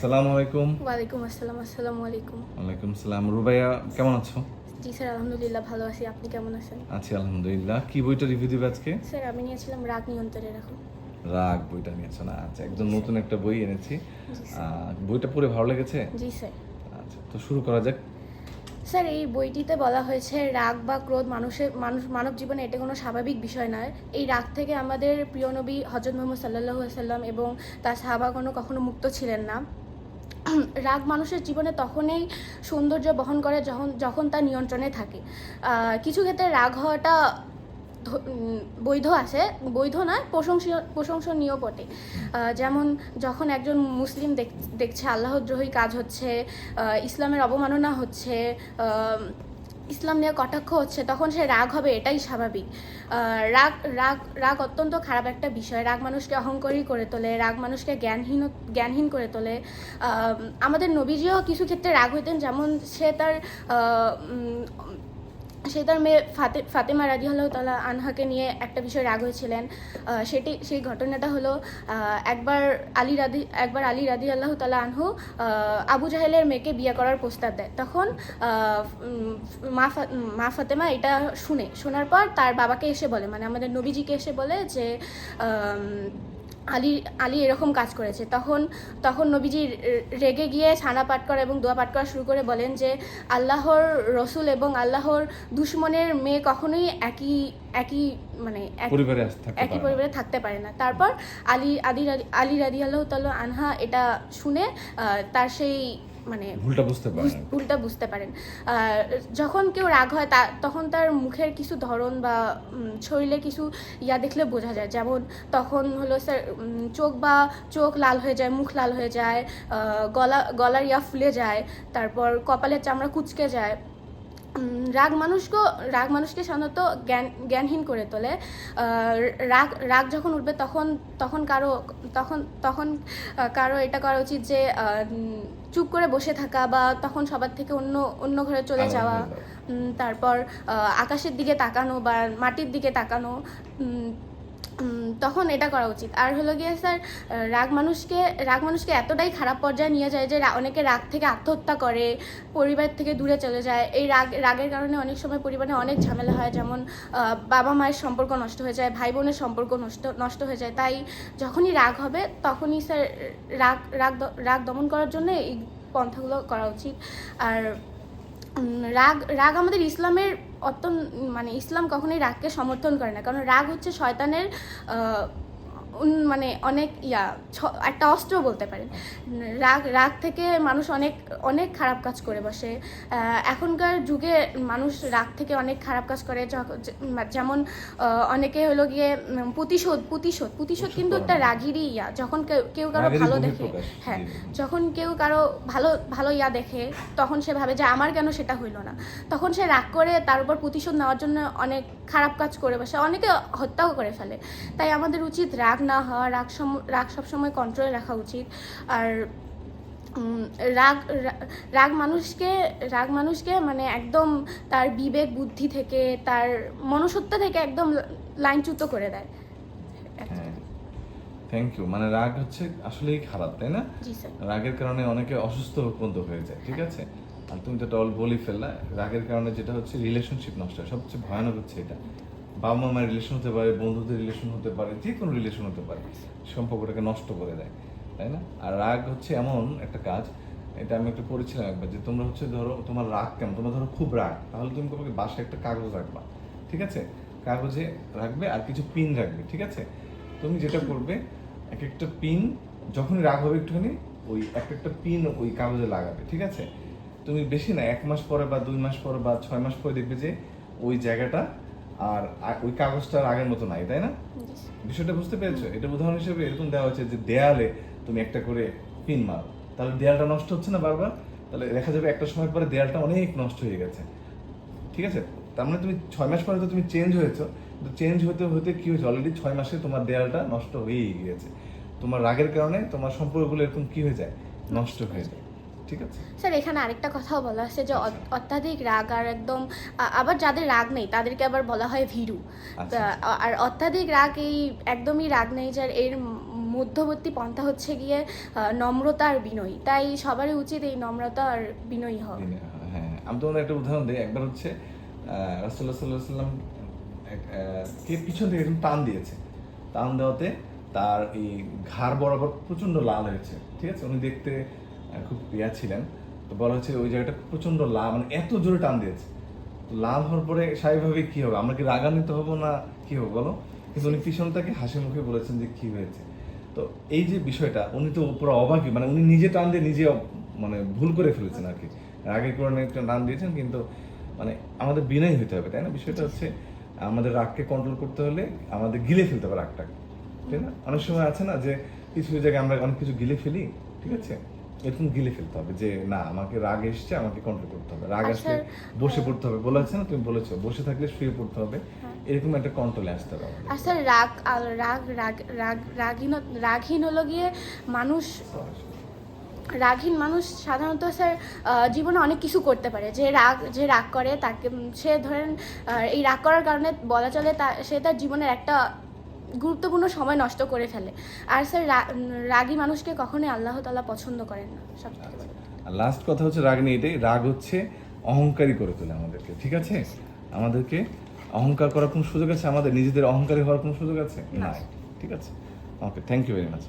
সালাম আলাইকুম। ওয়ালাইকুম আসসালাম আসসালামু আলাইকুম। ওয়ালাইকুম সালাম রুবাইয়া কেমন আছো? জি স্যার আলহামদুলিল্লাহ ভালো আছি। আপনি কেমন আছেন? আছি আলহামদুলিল্লাহ। কি বইটা রিভিউ দিবে আজকে? স্যার আমি নিয়েছিলাম রাগ নিয়ন্ত্রণে রাখুন রাগ বইটা নিয়েছো না? আচ্ছা একদম নতুন একটা বই এনেছি। বইটা পড়ে ভালো লেগেছে? জি স্যার। আচ্ছা তো শুরু করা যাক। স্যার এই বইটিতে বলা হয়েছে রাগ বা ক্রোধ মানুষের মানুষ মানব জীবনে এটা কোনো স্বাভাবিক বিষয় নয়। এই রাগ থেকে আমাদের প্রিয় নবী হজরত মোহাম্মদ সাল্লাহ সাল্লাম এবং তার সাহাবাগণও কখনো মুক্ত ছিলেন না। রাগ মানুষের জীবনে তখনই সৌন্দর্য বহন করে যখন যখন তা নিয়ন্ত্রণে থাকে। কিছু ক্ষেত্রে রাগ হওয়াটা বৈধ আছে বৈধ নয়, প্রশংসীয়, প্রশংসনীয় বটে। যেমন যখন একজন মুসলিম দেখ- দেখছে, আল্লাহদ্রোহী কাজ হচ্ছে ইসলামের অবমাননা হচ্ছে ইসলাম নিয়ে কটাক্ষ হচ্ছে, তখন সে রাগ হবে, এটাই স্বাভাবিক। রাগ রাগ রাগ অত্যন্ত খারাপ একটা বিষয়। রাগ মানুষকে অহংকারী করে তোলে, রাগ মানুষকে জ্ঞানহীন জ্ঞানহীন করে তোলে। আমাদের নবীজিও কিছু ক্ষেত্রে রাগ হইতেন, যেমন সে তার সে তার মেয়ে ফাতে, ফাতেমা রাজি আল্লাহ তালা আনহাকে নিয়ে একটা বিষয় রাগ হয়েছিলেন। সেটি, সেই ঘটনাটা হলো একবার আলী রাদি, একবার আলী রাদি আল্লাহ তালা আনহু আবু জাহেলের মেয়েকে বিয়ে করার প্রস্তাব দেয়। তখন মা মা ফাতেমা এটা শুনে, শোনার পর তার বাবাকে এসে বলে মানে আমাদের নবীজিকে এসে বলে যে আলী আলী এরকম কাজ করেছে। তখন তখন নবীজি রেগে গিয়ে ছানা পাঠ করা এবং দোয়া পাঠ করা শুরু করে বলেন যে আল্লাহর রসুল এবং আল্লাহর দুশ্মনের মেয়ে কখনোই একই একই মানে একই পরিবারে থাকতে পারে না। তারপর আলী আদি আলী রাদি আল্লাহ তাল্লাহ আনহা এটা শুনে তার সেই মানে ভুলটা বুঝতে পারেন। ভুলটা বুঝতে পারেন। যখন কেউ রাগ হয় তা তখন তার মুখের কিছু ধরন বা শরীরে কিছু ইয়া দেখলে বোঝা যায়। যেমন তখন হলো স্যার চোখ বা চোখ লাল হয়ে যায় মুখ লাল হয়ে যায় গলা গলার ইয়া ফুলে যায় তারপর কপালের চামড়া কুচকে যায় রাগ মানুষকে রাগ মানুষকে সাধারণত জ্ঞান জ্ঞানহীন করে তোলে। রাগ রাগ যখন উঠবে তখন তখন কারও তখন তখন কারও এটা করা উচিত যে চুপ করে বসে থাকা বা তখন সবার থেকে অন্য অন্য ঘরে চলে যাওয়া তারপর আকাশের দিকে তাকানো বা মাটির দিকে তাকানো তখন এটা করা উচিত। আর হলো গিয়ে স্যার রাগ মানুষকে রাগ মানুষকে এতটাই খারাপ পর্যায়ে নিয়ে যায় যে অনেকে রাগ থেকে আত্মহত্যা করে, পরিবার থেকে দূরে চলে যায়। এই রাগ, রাগের কারণে অনেক সময় পরিবারে অনেক ঝামেলা হয়, যেমন বাবা মায়ের সম্পর্ক নষ্ট হয়ে যায়, ভাই বোনের সম্পর্ক নষ্ট নষ্ট হয়ে যায়। তাই যখনই রাগ হবে, তখনই স্যার, রাগ রাগ রাগ দমন করার জন্য এই পন্থাগুলো করা উচিত। আর রাগ রাগ আমাদের ইসলামের অত্যন্ত মানে ইসলাম কখনোই রাগকে সমর্থন করে না। কারণ রাগ হচ্ছে শয়তানের মানে অনেক ইয়া ছ- একটা অস্ত্র বলতে পারেন। রাগ রাগ থেকে মানুষ অনেক অনেক খারাপ কাজ করে বসে। এখনকার যুগে মানুষ রাগ থেকে অনেক খারাপ কাজ করে। যেমন অনেকে হলো গিয়ে প্রতিশোধ প্রতিশোধ প্রতিশোধ কিন্তু একটা রাগেরই ইয়া। যখন কেউ কারও ভালো দেখে হ্যাঁ। যখন কেউ কারও ভালো ভালো ইয়া দেখে তখন সে ভাবে যে আমার কেন সেটা হইল না? তখন সে রাগ করে তার উপর প্রতিশোধ নেওয়ার জন্য অনেক খারাপ কাজ করে বসে অনেকে হত্যাও করে ফেলে। তাই আমাদের উচিত রাগ না হওয়া রাগ সম- রাগ সবসময় কন্ট্রোলে রাখা উচিত। আর রাগ রাগ মানুষকে রাগ মানুষকে মানে একদম তার বিবেক বুদ্ধি থেকে তার মনুষ্যত্ব থেকে একদম লাইনচ্যুত করে দেয়। থ্যাংক ইউ মানে রাগ হচ্ছে আসলেই খারাপ তাই না? জি স্যার রাগের কারণে অনেকে অসুস্থ পর্যন্ত হয়ে যায় ঠিক আছে? আর তুমি তো বলি ফেললা। রাগের কারণে যেটা হচ্ছে রিলেশনশিপ নষ্ট হয়। সবচেয়ে ভয়ানক হচ্ছে এটা। বাবা মামার রিলেশন হতে পারে, বন্ধুদের রিলেশন হতে পারে, যে কোনো রিলেশন হতে পারে। সম্পর্কটাকে নষ্ট করে দেয়, তাই না? আর রাগ হচ্ছে এমন একটা কাজ, এটা আমি একটু পড়েছিলাম একবার, যে তোমরা হচ্ছে ধরো, তোমার রাগ কেমন? তোমার ধরো খুব রাগ, তাহলে তুমি তোমাকে বাসায় একটা কাগজ রাখবা, ঠিক আছে? কাগজে রাখবে আর কিছু পিন রাখবে, ঠিক আছে? তুমি যেটা করবে, এক একটা পিন যখনই রাগ হবে একটুখানি, ওই এক একটা পিন ওই কাগজে লাগাবে, ঠিক আছে? তুমি বেশি না এক মাস পরে বা দুই মাস পরে বা ছয় মাস পরে দেখবে যে ওই জায়গাটা আর ওই কাগজটা আর আগের মতো নাই তাই না? বিষয়টা বুঝতে পেরেছ? এটা উদাহরণ হিসেবে এরকম দেওয়া হচ্ছে যে দেয়ালে তুমি একটা করে পিন মারো। তাহলে দেয়ালটা নষ্ট হচ্ছে না বারবার? তাহলে দেখা যাবে একটা সময় পরে দেয়ালটা অনেক নষ্ট হয়ে গেছে। ঠিক আছে? তার মানে তুমি ছয় মাস পরে তো তুমি চেঞ্জ হয়েছো। কিন্তু চেঞ্জ হতে হতে কি হয়েছে? অলরেডি ছয় মাসে তোমার দেয়ালটা নষ্ট হয়েই গিয়েছে। তোমার রাগের কারণে তোমার সম্পর্কগুলো এরকম কি হয়ে যায়? নষ্ট হয়ে যায়। ঠিক আছে। স্যার এখানে আরেকটা কথাও বলা আছে যে অত্যাধিক রাগ আর একদম আবার যাদের রাগ নেই তাদেরকে আবার বলা হয় ভীরু। আচ্ছা। তা- আর অত্যাধিক রাগ এই একদমই রাগ নেই যার এর মধ্যবর্তী পন্থা হচ্ছে গিয়ে নম্রতা আর বিনয়ী। তাই সবারই উচিত এই নম্রতা আর বিনয়ী হওয়া। হ্যাঁ আমি তোমাদের একটা উদাহরণ দিই। একবার হচ্ছে রাসুল্লাহ সাল্লাহ সাল্লাম কে পিছন থেকে এরকম টান দিয়েছে। টান দেওয়াতে তার এই ঘাড় বরাবর প্রচণ্ড লাল হয়েছে। ঠিক আছে? উনি দেখতে খুব ইয়া ছিলেন। তো বলা হচ্ছে ওই জায়গাটা প্রচণ্ড লাল মানে এত জোরে টান দিয়েছে। তো লাল হওয়ার পরে স্বাভাবিকভাবে কি হবে? আমরা কি রাগান্বিত হব না কি হবে বলো? কিন্তু উনি পিছন থেকে হাসি মুখে বলেছেন যে কি হয়েছে। তো এই যে বিষয়টা, উনি তো পুরো অবাকই মানে উনি নিজে টান দিয়ে নিজে মানে ভুল করে ফেলেছেন আর কি। রাগের কারণে একটা টান দিয়েছেন, কিন্তু মানে আমাদের বিনয় হতে হবে, তাই না? বিষয়টা হচ্ছে আমাদের রাগকে কন্ট্রোল করতে হলে আমাদের গিলে ফেলতে হবে রাগটাকে ঠিক না? অনেক সময় আছে না যে কিছু জায়গায় আমরা অনেক কিছু গিলে ফেলি, ঠিক আছে? এরকম গিলে ফেলতে হবে যে না আমাকে রাগ এসছে আমাকে কন্ট্রোল করতে হবে। রাগ আচ্ছা, আসলে বসে পড়তে হবে। বলেছে না তুমি বলেছ বসে থাকলে শুয়ে পড়তে হবে। হ্যাঁ। এরকম একটা কন্ট্রোলে আসতে হবে স্যার রাগ রাগ রাগ রাগ রাগহীন রাগহীন হলো গিয়ে মানুষ রাগহীন মানুষ সাধারণত স্যার জীবনে অনেক কিছু করতে পারে। যে রাগ যে রাগ করে তাকে সে ধরেন এই রাগ করার কারণে বলা চলে তা সে তার জীবনের একটা গুরুত্বপূর্ণ সময় নষ্ট করে ফেলে। আর স্যার রাগী মানুষকে কখনই আল্লাহ তাআলা পছন্দ করেন না সব থেকে বড়। কথা। আর লাস্ট কথা হচ্ছে রাগ নিয়ে এটাই রাগ হচ্ছে অহংকারী করে তোলে আমাদেরকে ঠিক আছে? আমাদেরকে অহংকার করার কোনো সুযোগ আছে? আমাদের নিজেদের অহংকারী হওয়ার কোনো সুযোগ আছে? না। ঠিক আছে? Okay thank you very much